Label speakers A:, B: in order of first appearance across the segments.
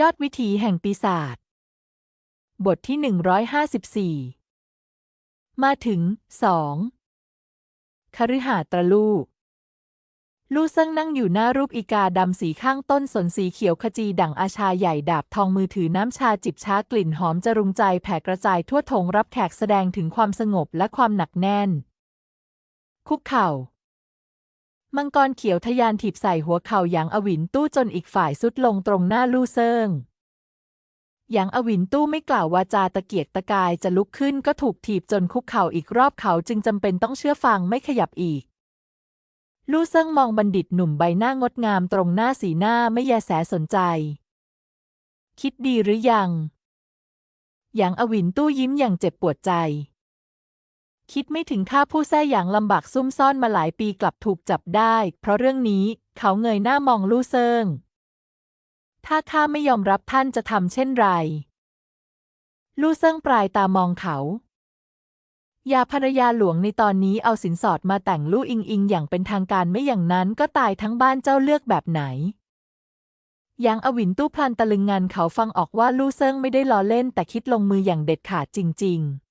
A: ยอดวิถีแห่งปีศาจ บทที่ 154 มาถึงสองคฤหาตรลูก ลู่เซิ่งนั่งอยู่หน้ารูปอีกาดำสีข้างต้นสนสีเขียวขจีดั่งอาชาใหญ่ดาบทองมือถือน้ำชาจิบช้ากลิ่นหอมจรุงใจแผ่กระจายทั่วทงรับแขกแสดงถึงความสงบและความหนักแน่น คุกเข่า มังกรเขียวทะยานถีบใส่หัวเข่าหยางอวินตู้จนอีกฝ่ายสุดลงตรงหน้าลู่เซิงหยางอวินตู้ไม่กล่าววาจาตะเกียกตะกายจะลุกขึ้นก็ถูกถีบจนคุกเข่าอีกรอบเขาจึงจำเป็นต้องเชื่อฟังไม่ขยับอีก ลู่เซิงมองบัณฑิตหนุ่มใบหน้างดงามตรงหน้าสีหน้าไม่แยแสสนใจ คิดดีหรือยังหยางอวินตู้ยิ้มอย่างเจ็บปวดใจ คิดไม่ถึงข้าผู้แท้อย่างลำบากซุ่มซ่อนมาหลายปีกลับถูกจับได้ เพราะเรื่องนี้เขาเงยหน้ามองลู่เซิง ถ้าข้าไม่ยอมรับท่านจะทำเช่นไร ลู่เซิงปลายตามองเขายาภรรยาหลวงในตอนนี้เอาสินสอดมาแต่งลู่อิงอิงอย่างเป็นทางการไม่อย่างนั้นก็ตายทั้งบ้านเจ้าเลือกแบบไหนยางอวินตู้พลันตะลึงงันเขาฟังออกว่าลู่เซิงไม่ได้ล้อเล่นแต่คิดลงมืออย่างเด็ดขาดจริง ๆ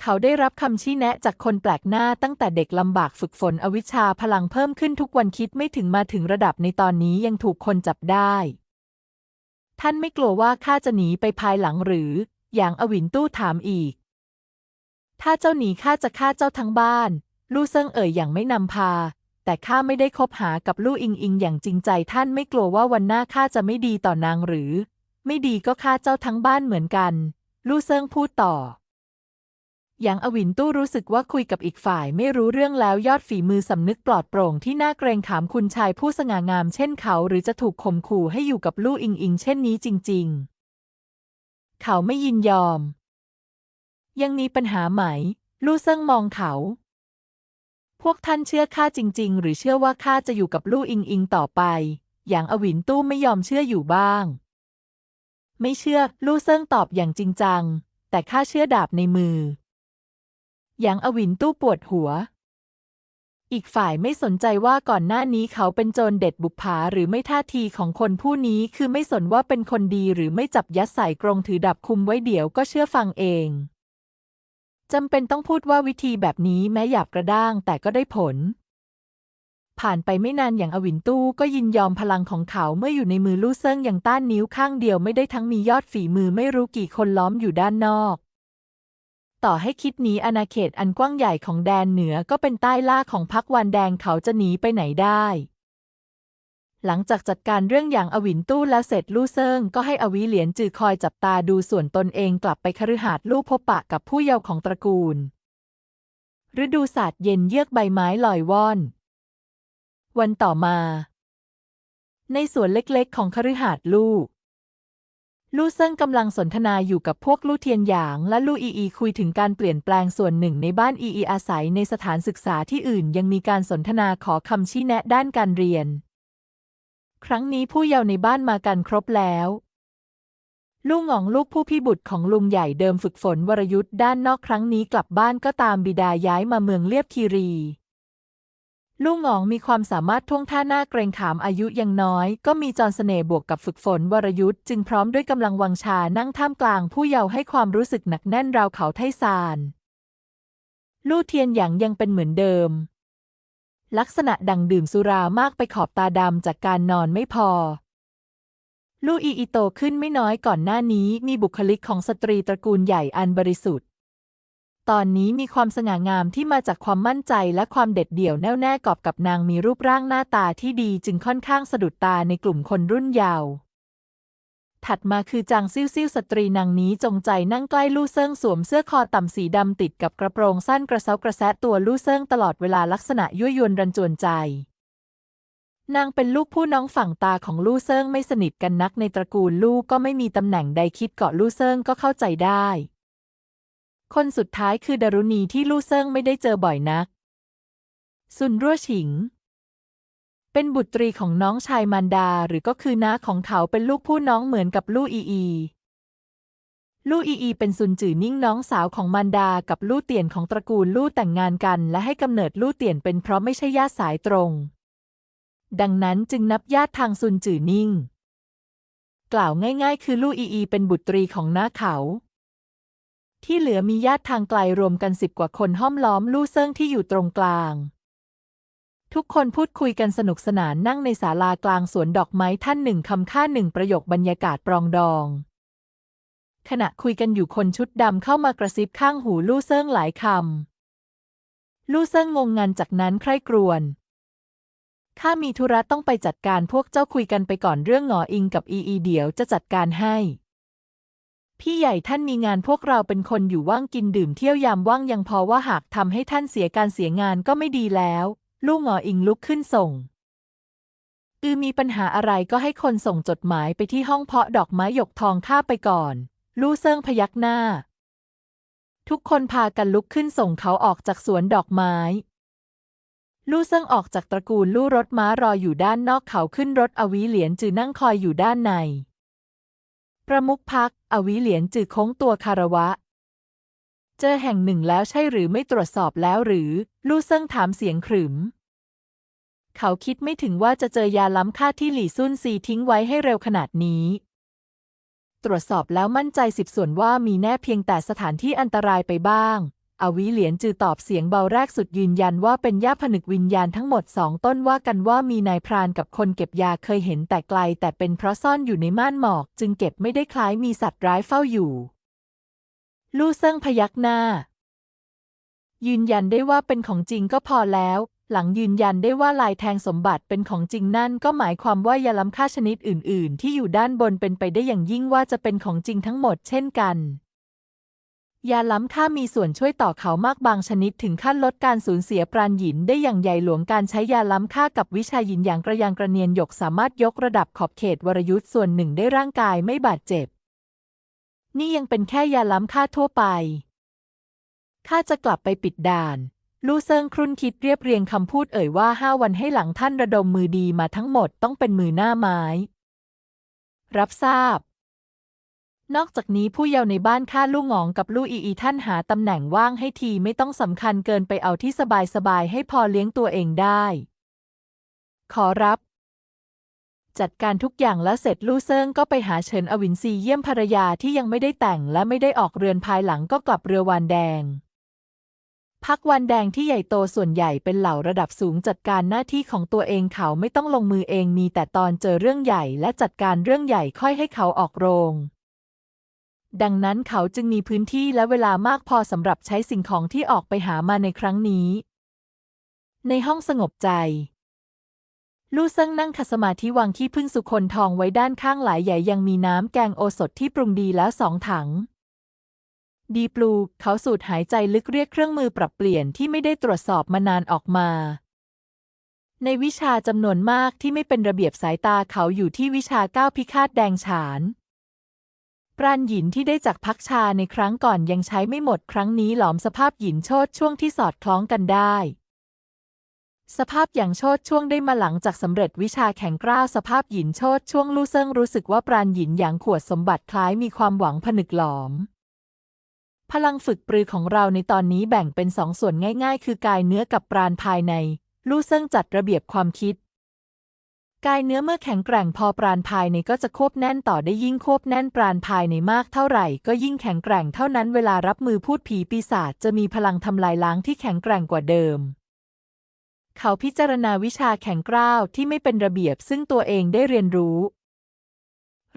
A: เขาได้รับคำชี้แนะจากคนแปลกหน้าตั้งแต่เด็กลำบากฝึกฝนอวิชชาพลังเพิ่มขึ้นทุกวันคิดไม่ถึงมาถึงระดับในตอนนี้ยังถูกคนจับได้ ท่านไม่กลัวว่าข้าจะหนีไปภายหลังหรือหยางอวินตู้ถามอีก ถ้าเจ้าหนีข้าจะฆ่าเจ้าทั้งบ้าน ลู่เซิงเอ่ยอย่างไม่นำพา แต่ข้าไม่ได้คบหากับลู่อิงอิงอย่างจริงใจ ท่านไม่กลัวว่าวันหน้าข้าจะไม่ดีต่อนางหรือ ไม่ดีก็ฆ่าเจ้าทั้งบ้านเหมือนกัน ลู่เซิงพูดต่อ หยางอวินตู้รู้สึกว่าคุยกับอีกฝ่ายไม่รู้เรื่องแล้วยอดฝีมือสำนึกปลอดโปร่งที่น่าเกรงขามคุณชายผู้สง่างามเช่นเขาหรือจะถูกข่มขู่ให้อยู่กับลู่อิงอิงเช่นนี้จริง ๆ เขาไม่ยินยอม ยังมีปัญหาไหม ลู่เซิงมองเขา พวกท่านเชื่อข้าจริง ๆ หรือเชื่อว่าข้าจะอยู่กับลู่อิงอิงต่อไปอย่างอวินตู้ไม่ยอมเชื่ออยู่บ้าง ไม่เชื่อ ลู่เซิงตอบอย่างจริงจัง แต่ข้าเชื่อดาบในมือ อย่างอวินตู้ปวดหัว อีกฝ่ายไม่สนใจว่าก่อนหน้านี้เขาเป็นโจรเด็ดบุปผาหรือไม่ท่าทีของคนผู้นี้คือไม่สนว่าเป็นคนดีหรือไม่จับยัดใส่กรงถือดับคุมไว้เดี๋ยวก็เชื่อฟังเองจำเป็นต้องพูดว่าวิธีแบบนี้แม้หยาบกระด้างแต่ก็ได้ผล ผ่านไปไม่นานอย่างอวินตู้ก็ยินยอมพลังของเขาเมื่ออยู่ในมือลู่เซิงอย่างต้านนิ้วข้างเดียวไม่ได้ทั้งมียอดฝีมือไม่รู้กี่คนล้อมอยู่ด้านนอก ต่อให้คิดหนีอาณาเขตอันกว้างใหญ่ของแดนเหนือก็เป็นใต้ล่าของพักวันแดงเขาจะหนีไปไหนได้ หลังจากจัดการเรื่องอย่างอวินตู้แล้วเสร็จลู่เซิงก็ให้อวิเหลียนจือคอยจับตาดูส่วนตนเองกลับไปคฤหาสน์ลู่พบปะกับผู้เยาว์ของตระกูล ฤดูศาสตร์เย็นเยือกใบไม้ลอยว่อน วันต่อมา ในสวนเล็กๆ ของคฤหาสน์ลู่ ลู่เซิงกำลังสนทนาอยู่กับพวกลู่เทียนหยาง และลู่อีอีคุยถึงการเปลี่ยนแปลงส่วนหนึ่งในบ้านอีอีอาศัยในสถานศึกษาที่อื่นยังมีการสนทนาขอคำชี้แนะด้านการเรียน ครั้งนี้ผู้เยาว์ในบ้านมากันครบแล้วลูกหงองลูกผู้พี่บุตรของลุงใหญ่เดิมฝึกฝนวรยุทธ์ด้านนอกครั้งนี้กลับบ้านก็ตามบิดาย้ายมาเมืองเลียบคีรี ลูกหงองมีความสามารถท่วงท่าหน้าเกรงขามอายุยังน้อย ก็มีจรเสน่ห์บวกกับฝึกฝนวรยุทธ์จึงพร้อมด้วยกำลังวังชานั่งท่ามกลางผู้เยาว์ให้ความรู้สึกหนักแน่นราวเขาไทซานลู่เทียนหยางยังเป็นเหมือนเดิม ลักษณะดังดื่มสุรามากไปขอบตาดำจากการนอนไม่พอ ลู่อีอีโตขึ้นไม่น้อยก่อนหน้านี้มีบุคลิกของสตรีตระกูลใหญ่อันบริสุทธิ์ ตอนนี้มีความสง่างามที่มาจากความมั่นใจและความเด็ดเดี่ยวแน่วแน่กอบกับนางมีรูปร่างหน้าตาที่ดีจึงค่อนข้างสะดุดตาในกลุ่มคนรุ่นเยาว์ถัดมาคือจางซิ่วซิ่วสตรีนางนี้จงใจนั่งใกล้ลู่เซิงสวมเสื้อคอต่ำสีดำติดกับกระโปรงสั้นกระเซากระแซะตัวลู่เซิงตลอดเวลาลักษณะยั่วยวนรันจวนใจ นางเป็นลูกผู้น้องฝั่งตาของลู่เซิงไม่สนิทกันนักในตระกูลลู่ก็ไม่มีตำแหน่งใดคิดเกาะลู่เซิงก็เข้าใจได้ คนสุดท้ายคือดารุณีที่ลู่เซิงไม่ได้เจอบ่อยนัก ซุนรั่วฉิง เป็นบุตรีของน้องชายมารดาหรือก็คือน้าของเขาเป็นลูกผู้น้องเหมือนกับลู่อีอี ลู่อีอีเป็นซุนจื่อนิ่งน้องสาวของมารดากับลู่เตียนของตระกูลลู่แต่งงานกัน และให้กำเนิดลู่เตียนเป็นเพราะไม่ใช่ญาติสายตรง ดังนั้นจึงนับญาติทางซุนจื่อนิ่ง กล่าวง่าย ๆ คือลู่อีอีเป็นบุตรีของน้าเขา ที่เหลือมีญาติทางไกลรวมกันสิบกว่าคนห้อมล้อมลู่เซิงที่อยู่ตรงกลาง ทุกคนพูดคุยกันสนุกสนานนั่งในศาลากลางสวนดอกไม้ท่านหนึ่งคำค่าหนึ่งประโยคบรรยากาศปรองดอง ขณะคุยกันอยู่คนชุดดำเข้ามากระซิบข้างหูลู่เซิงหลายคำลู่เซิงงงงันจากนั้นใคร่ครวญข้ามีธุระต้องไปจัดการพวกเจ้าคุยกันไปก่อนเรื่องหงออิงกับอีอีเดี๋ยวจะจัดการให้ พี่ใหญ่ท่านมีงานพวกเราเป็นคนอยู่ว่างกินดื่มเที่ยวยามว่างยังพอว่าหากทำให้ท่านเสียการเสียงานก็ไม่ดีแล้ว ลูกหงออิงลุกขึ้นส่งอือมีปัญหาอะไรก็ให้คนส่งจดหมายไปที่ห้องเพาะดอกไม้หยกทองข้าไปก่อน ลู่เซิงพยักหน้า ทุกคนพากันลุกขึ้นส่งเขาออกจากสวนดอกไม้ ลู่เซิงออกจากตระกูลลู่รถม้ารออยู่ด้านนอกเขาขึ้นรถอวิเหลียนจือนั่งคอยอยู่ด้านใน ประมุขพักอวิเหลียนจือโค้งตัวคารวะ เจอแห่งหนึ่งแล้วใช่หรือไม่ตรวจสอบแล้วหรือ ลู่เซิงถามเสียงขรึม เขาคิดไม่ถึงว่าจะเจอยาล้ำค่าที่หลี่ซุ่นซีทิ้งไว้ให้เร็วขนาดนี้ ตรวจสอบแล้วมั่นใจสิบส่วนว่ามีแน่เพียงแต่สถานที่อันตรายไปบ้าง อวิเหลียนจือตอบเสียงเบาแรกสุดยืนยันว่าเป็นย่าผนึกวิญญาณทั้งหมดสองต้นว่ากันว่ามีนายพรานกับคนเก็บยาเคยเห็นแต่ไกล แต่เป็นเพราะซ่อนอยู่ในม่านหมอก จึงเก็บไม่ได้คล้ายมีสัตว์ร้ายเฝ้าอยู่ ลู่เซิงพยักหน้า ยืนยันได้ว่าเป็นของจริงก็พอแล้ว หลังยืนยันได้ว่าลายแทงสมบัติเป็นของจริงนั่น ก็หมายความว่ายาล้ำค่าชนิดอื่น ๆ ที่อยู่ด้านบนเป็นไปได้อย่างยิ่งว่าจะเป็นของจริงทั้งหมดเช่นกัน ยาล้ำค่ามีส่วนช่วยต่อเขามากบางชนิดถึงขั้นลดการสูญเสียปราณหยินได้อย่างใหญ่หลวงการใช้ยาล้ำค่ากับวิชาหยินอย่างกระยางกระเนียนหยกสามารถยกระดับขอบเขตวรยุทธ์ส่วนหนึ่งได้ร่างกายไม่บาดเจ็บ นี่ยังเป็นแค่ยาล้ำค่าทั่วไปข้าจะกลับไปปิดด่าน ลู่เซิงครุ่นคิดเรียบเรียงคำพูดเอ่ยว่าห้าวันให้หลังท่านระดมมือดีมาทั้งหมดต้องเป็นมือหน้าไม้ รับทราบ นอกจากนี้ผู้เยาว์ในบ้านข้าลู่หงองกับลู่อีอีท่านหาตำแหน่งว่างให้ทีไม่ต้องสำคัญเกินไปเอาที่สบายๆให้พอเลี้ยงตัวเองได้ ขอรับ จัดการทุกอย่างแล้วเสร็จลู่เซิงก็ไปหาเฉินอวินซีเยี่ยมภรรยาที่ยังไม่ได้แต่งและไม่ได้ออกเรือนภายหลังก็กลับเรือวานแดง พักวันแดงที่ใหญ่โตส่วนใหญ่เป็นเหล่าระดับสูงจัดการหน้าที่ของตัวเองเขาไม่ต้องลงมือเองมีแต่ตอนเจอเรื่องใหญ่และจัดการเรื่องใหญ่ค่อยให้เขาออกโรง ดังนั้นเขาจึงมีพื้นที่และเวลามากพอสำหรับใช้สิ่งของที่ออกไปหามาในครั้งนี้ ในห้องสงบใจ ลู่เซิงนั่งขัดสมาธิวางขี้พึ่งสุคนทองไว้ด้านข้างหลายใหญ่ยังมีน้ำแกงโอสถที่ปรุงดีแล้วสองถัง ดีปลูเขาสูดหายใจลึกเรียกเครื่องมือปรับเปลี่ยนที่ไม่ได้ตรวจสอบมานานออกมาในวิชาจำนวนมากที่ไม่เป็นระเบียบสายตาเขาอยู่ที่วิชาก้าวพิฆาตแดงฉาน ปราณหยินที่ได้จากพักชาในครั้งก่อนยังใช้ไม่หมดครั้งนี้หลอมสภาพหยินโชดช่วงที่สอดคล้องกันได้ สภาพอย่างโชดช่วงได้มาหลังจากสำเร็จวิชาแข็งกร้าวสภาพหยินโชดช่วงลู่เซิงรู้สึกว่าปราณหยินอย่างขวดสมบัติคล้ายมีความหวังผนึกหลอม พลังฝึกปรือของเราในตอนนี้แบ่งเป็นสองส่วนง่าย ๆ คือกายเนื้อกับปราณภายในลู่เซิงจัดระเบียบความคิด กายเนื้อเมื่อแข็งแกร่งพอปราณภายในก็จะควบแน่นต่อได้ยิ่งควบแน่นปราณภายในมากเท่าไหร่ ก็ยิ่งแข็งแกร่งเท่านั้นเวลารับมือพูดผีปีศาจจะมีพลังทำลายล้างที่แข็งแกร่งกว่าเดิม เขาพิจารณาวิชาแข็งกร้าวที่ไม่เป็นระเบียบซึ่งตัวเองได้เรียนรู้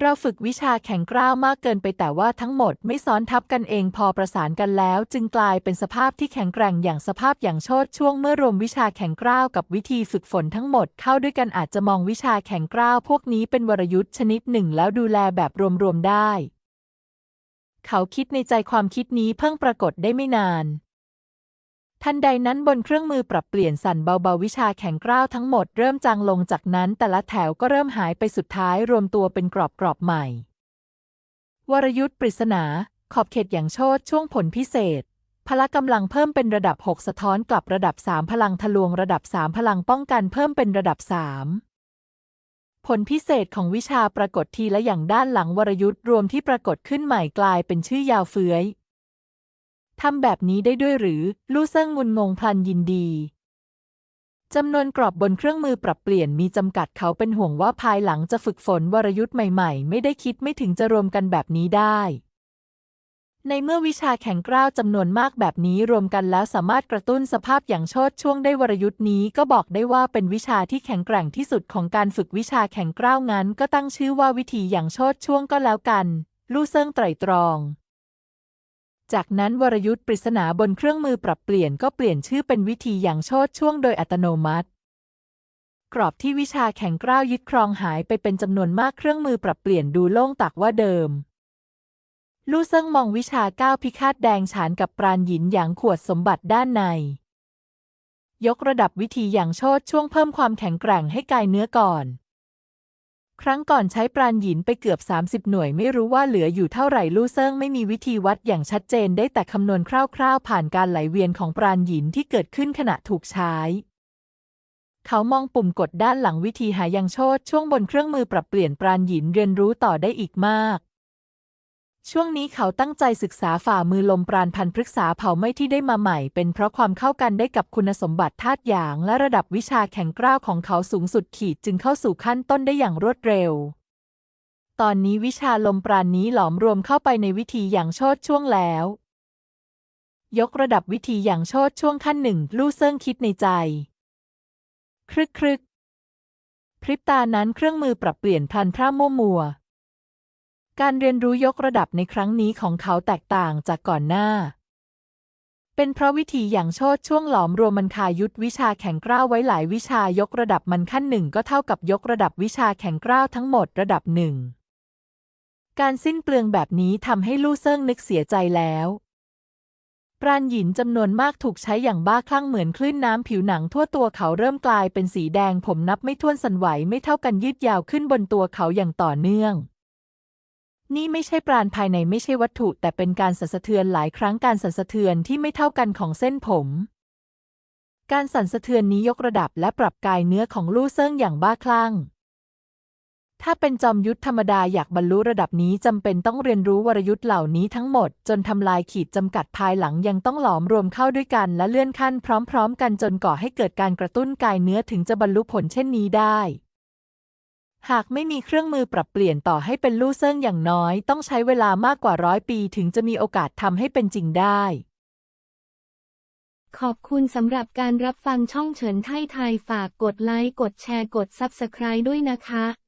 A: เราฝึกวิชาแข็งกร้าวมากเกินไปแต่ว่าทั้งหมดไม่ซ้อนทับกันเองพอประสานกันแล้ว จึงกลายเป็นสภาพที่แข็งแกร่งอย่างสภาพอย่างโชดช่วงเมื่อรวมวิชาแข็งกร้าวกับวิธีฝึกฝนทั้งหมดเข้าด้วยกันอาจจะมองวิชาแข็งกร้าวพวกนี้เป็นวรยุทธ์ชนิดหนึ่งแล้วดูแลแบบรวมๆได้ เขาคิดในใจความคิดนี้เพิ่งปรากฏได้ไม่นาน ทันใดนั้นบนเครื่องมือปรับเปลี่ยนสั่นเบาๆวิชาแข็งกร้าวทั้งหมดเริ่มจางลงจากนั้นแต่ละแถวก็เริ่มหายไปสุดท้ายรวมตัวเป็นกรอบๆใหม่ วรยุทธ์ปริศนา ขอบเขตอย่างโชดช่วงผลพิเศษ พละกำลังเพิ่มเป็นระดับ 6 สะท้อนกลับระดับ 3 พลังทะลวงระดับ 3 พลังป้องกันเพิ่มเป็นระดับ 3ผลพิเศษของวิชาปรากฏทีละอย่างด้านหลังวรยุทธ์รวมที่ปรากฏขึ้นใหม่กลายเป็นชื่อยาวเฟื้อย ทำแบบนี้ได้ด้วยหรือ ลู่เซิงงุนงงพลันยินดีจำนวนกรอบบนเครื่องมือปรับเปลี่ยนมีจำกัดเขาเป็นห่วงว่าภายหลังจะฝึกฝนวรยุทธ์ใหม่ๆ ไม่ได้คิดไม่ถึงจะรวมกันแบบนี้ได้ ในเมื่อวิชาแข็งกร้าวจำนวนมากแบบนี้รวมกันแล้วสามารถกระตุ้นสภาพอย่างโชดช่วงได้วรยุทธ์นี้ก็บอกได้ว่าเป็นวิชาที่แข็งแกร่งที่สุดของการฝึกวิชาแข็งกร้าวงั้น ก็ตั้งชื่อว่าวิธีอย่างโชดช่วงก็แล้วกัน ลู่เซิงไตรตรอง จากนั้นวรยุทธ์ปริศนาบนเครื่องมือปรับเปลี่ยนก็เปลี่ยนชื่อเป็นวิธีอย่างโชดช่วงโดยอัตโนมัติ กรอบที่วิชาแข็งกร้าวยึดครองหายไปเป็นจำนวนมากเครื่องมือปรับเปลี่ยนดูโล่งตักว่าเดิม ลู่เซิงมองวิชาก้าวพิฆาตแดงฉานกับปราณหยินอย่างขวดสมบัติด้านใน ยกระดับวิธีอย่างโชดช่วงเพิ่มความแข็งแกร่งให้กายเนื้อก่อน ครั้งก่อนใช้ปราณหยินไปเกือบ 30 หน่วยไม่รู้ว่าเหลืออยู่เท่าไหร่ลู่เซิงไม่มีวิธีวัดอย่างชัดเจนได้แต่คำนวณคร่าวๆ ผ่านการไหลเวียนของปราณหยินที่เกิดขึ้นขณะถูกใช้ เขามองปุ่มกดด้านหลังวิธีหายังโชดช่วงบนเครื่องมือปรับเปลี่ยนปราณหยินเรียนรู้ต่อได้อีกมาก ช่วงนี้เขาตั้งใจศึกษาฝ่ามือลมปราณพันธุ์พฤกษาเผ่าไม่ที่ได้มาใหม่ เป็นเพราะความเข้ากันได้กับคุณสมบัติธาตุหยาง และระดับวิชาแข็งกร้าวของเขาสูงสุดขีดจึงเข้าสู่ขั้นต้นได้อย่างรวดเร็ว ตอนนี้วิชาลมปราณนี้หลอมรวมเข้าไปในวิธีอย่างโชดช่วงแล้ว ยกระดับวิธีอย่างโชดช่วงขั้นหนึ่งลู่เซิงคิดในใจ ครึกครึกพริบตานั้นเครื่องมือปรับเปลี่ยนพลันพร่ามัวมัว การเรียนรู้ยกระดับในครั้งนี้ของเขาแตกต่างจากก่อนหน้า เป็นเพราะวิธีอย่างโชดช่วงหลอมรวมมันคายุทธวิชาแข็งกร้าวไว้หลายวิชายกระดับมันขั้นหนึ่งก็เท่ากับยกระดับวิชาแข็งกร้าวทั้งหมดระดับหนึ่ง การสิ้นเปลืองแบบนี้ทำให้ลู่เซิงนึกเสียใจแล้วปราณหยินจำนวนมากถูกใช้อย่างบ้าคลั่งเหมือนคลื่นน้ำผิวหนังทั่วตัวเขาเริ่มกลายเป็นสีแดงผมนับไม่ถ้วนสันไหวไม่เท่ากันยืดยาวขึ้นบนตัวเขาอย่างต่อเนื่อง นี่ไม่ใช่ปราณภายในไม่ใช่วัตถุ แต่เป็นการสั่นสะเทือนหลายครั้งการสั่นสะเทือนที่ไม่เท่ากันของเส้นผม การสั่นสะเทือนนี้ยกระดับและปรับกายเนื้อของลู่เซิงอย่างบ้าคลั่ง ถ้าเป็นจอมยุทธธรรมดาอยากบรรลุระดับนี้จำเป็นต้องเรียนรู้วรยุทธ์เหล่านี้ทั้งหมด จนทำลายขีดจำกัดภายหลังยังต้องหลอมรวมเข้าด้วยกัน และเลื่อนขั้นพร้อม ๆ กันจนก่อให้เกิดการกระตุ้นกายเนื้อถึงจะบรรลุผลเช่นนี้ได้ หากไม่มีเครื่องมือปรับเปลี่ยนต่อให้เป็นลู่เซิงอย่างน้อย ต้องใช้เวลามากกว่าร้อยปีถึงจะมีโอกาสทำให้เป็นจริงได้
B: ขอบคุณสำหรับการรับฟังช่องเฉินไทยไทยฝากกดไลค์กดแชร์กด Subscribe ด้วยนะคะ